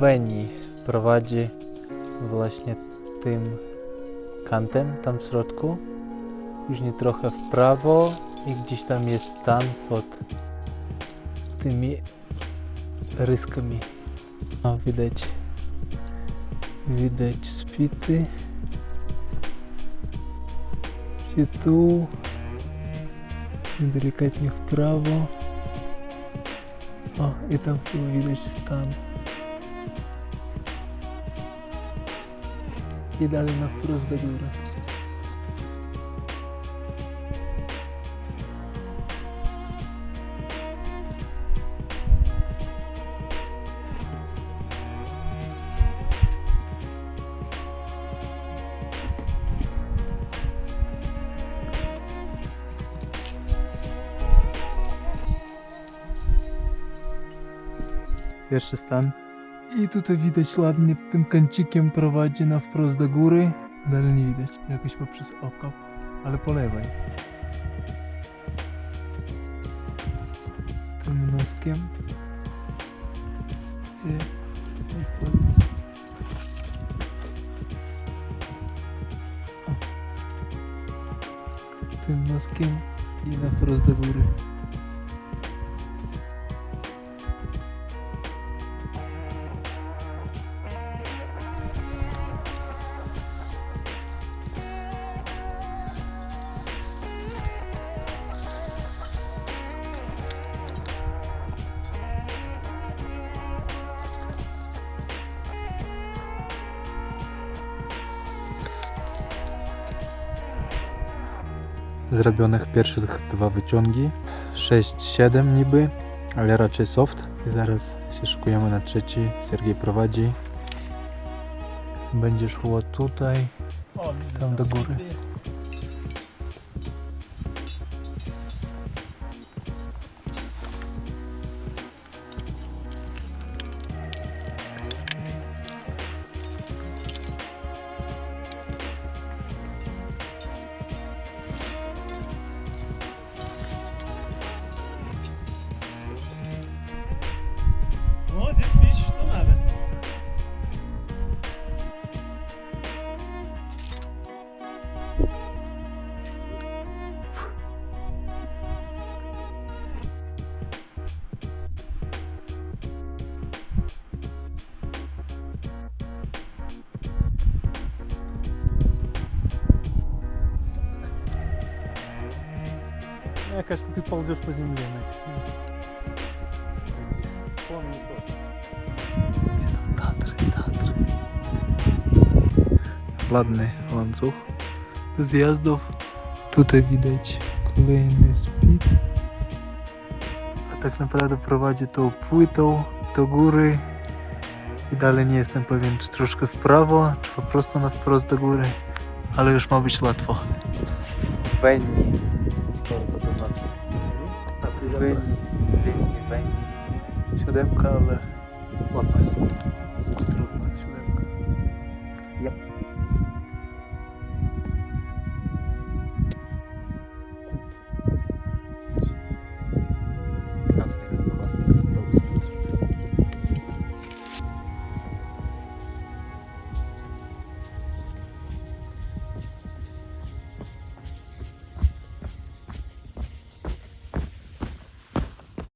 Weni prowadzi właśnie tym kantem, tam w środku. Później trochę w prawo i gdzieś tam jest stan pod tymi ryskami. O, widać. Widać spity. Się tu. Delikatnie w prawo. O, i tam chyba widać stan. I dalej na wprost do góry. Pierwszy stan. I tutaj widać ładnie tym kącikiem prowadzi na wprost do góry. Dalej nie widać. Jakoś poprzez okop, ale po lewej. Tym noskiem. Tym noskiem i na wprost do góry. Zrobionych pierwszych dwa wyciągi. 6-7 niby, ale raczej soft. I zaraz się szykujemy na trzeci. Sergiej prowadzi. Będzie szło tutaj. Tam do góry. Мне кажется, ты ползешь по земле, Помню то. Tatry, Tatry. Ładny łańcuch do zjazdów. Tutaj widać kolejny speed. A tak naprawdę prowadzi tą płytą do góry. I dalej nie jestem pewien, czy troszkę w prawo, czy po prostu na wprost do góry. Ale już ma być łatwo. Wenni. Co to znaczy? Wenni, Wenni, Wenni. Siódemka, ale Łatwe. trudna siódemka. Yep.